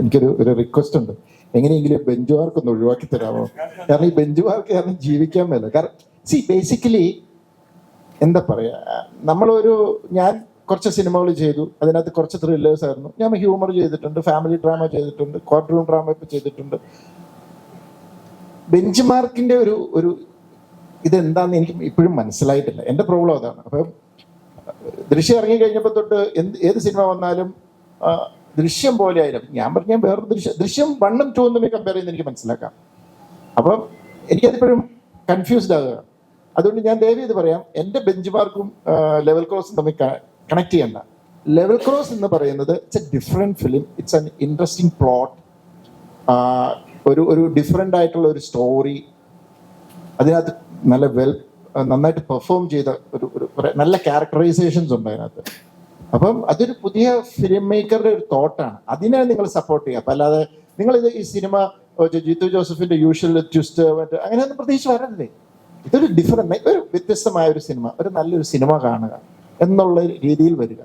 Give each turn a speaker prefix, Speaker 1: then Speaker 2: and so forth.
Speaker 1: എനിക്കൊരു ഒരു റിക്വസ്റ്റ് ഉണ്ട്. എങ്ങനെയെങ്കിലും ബെഞ്ച് ഒന്ന് ഒഴിവാക്കി തരാമോ? കാരണം ഈ ബെഞ്ച് മാർക്ക് കാരണം ജീവിക്കാൻ മേല. കാരണം സി ബേസിക്കലി എന്താ പറയാ നമ്മളൊരു ഞാൻ കുറച്ച് സിനിമകൾ ചെയ്തു. അതിനകത്ത് കുറച്ച് ത്രില്ലേഴ്സ് ആയിരുന്നു. ഞാൻ ഹ്യൂമർ ചെയ്തിട്ടുണ്ട് ഫാമിലി ഡ്രാമ ചെയ്തിട്ടുണ്ട് ക്വാർട്ടർ റൂം ഡ്രാമ ഇപ്പം ചെയ്തിട്ടുണ്ട്. ബെഞ്ച് മാർക്കിന്റെ ഒരു ഒരു ഇതെന്താന്ന് എനിക്ക് ഇപ്പോഴും മനസ്സിലായിട്ടില്ല. എന്റെ പ്രോബ്ലം അതാണ്. അപ്പം ദൃശ്യം ഇറങ്ങി കഴിഞ്ഞപ്പോൾ തൊട്ട് എന്ത് ഏത് സിനിമ വന്നാലും ദൃശ്യം പോലെ ആയിരുന്നു ഞാൻ പറഞ്ഞ വേറൊരു ദൃശ്യം ദൃശ്യം വണ്ണും ടൂ തമ്മിൽ കമ്പയർ ചെയ്യുന്ന എനിക്ക് മനസ്സിലാക്കാം. അപ്പം എനിക്കതിപ്പോഴും കൺഫ്യൂസ്ഡ് ആകുക. അതുകൊണ്ട് ഞാൻ ദയവ് ചെയ്ത് പറയാം എന്റെ ബെഞ്ച് മാർക്കും ലെവൽ ക്രോസും തമ്മിൽ കണക്ട് ചെയ്യണ്ട. ലെവൽ ക്രോസ് എന്ന് പറയുന്നത് it's a different film it's an interesting plot ഒരു ഒരു ഡിഫറെന്റ് ആയിട്ടുള്ള ഒരു സ്റ്റോറി അതിനകത്ത് നല്ല വെൽ നന്നായിട്ട് പെർഫോം ചെയ്ത ഒരു ഒരു നല്ല ക്യാരക്ടറൈസേഷൻസ് ഉണ്ട് അതിനകത്ത്. അപ്പം അതൊരു പുതിയ ഫിലിം മേക്കറുടെ ഒരു തോട്ടാണ്. അതിനെ നിങ്ങൾ സപ്പോർട്ട് ചെയ്യുക. അപ്പൊ അല്ലാതെ നിങ്ങൾ ഇത് ഈ സിനിമ ജിത്തു ജോസഫിന്റെ യൂഷ്വൽ ട്വിസ്റ്റ് മറ്റേ അങ്ങനെയൊന്നും പ്രതീക്ഷിച്ച് വരണ്ടേ ഇതൊരു ഡിഫറെന്റ് ഒരു വ്യത്യസ്തമായ ഒരു സിനിമ ഒരു നല്ലൊരു സിനിമ കാണുക എന്നുള്ള രീതിയിൽ വരിക.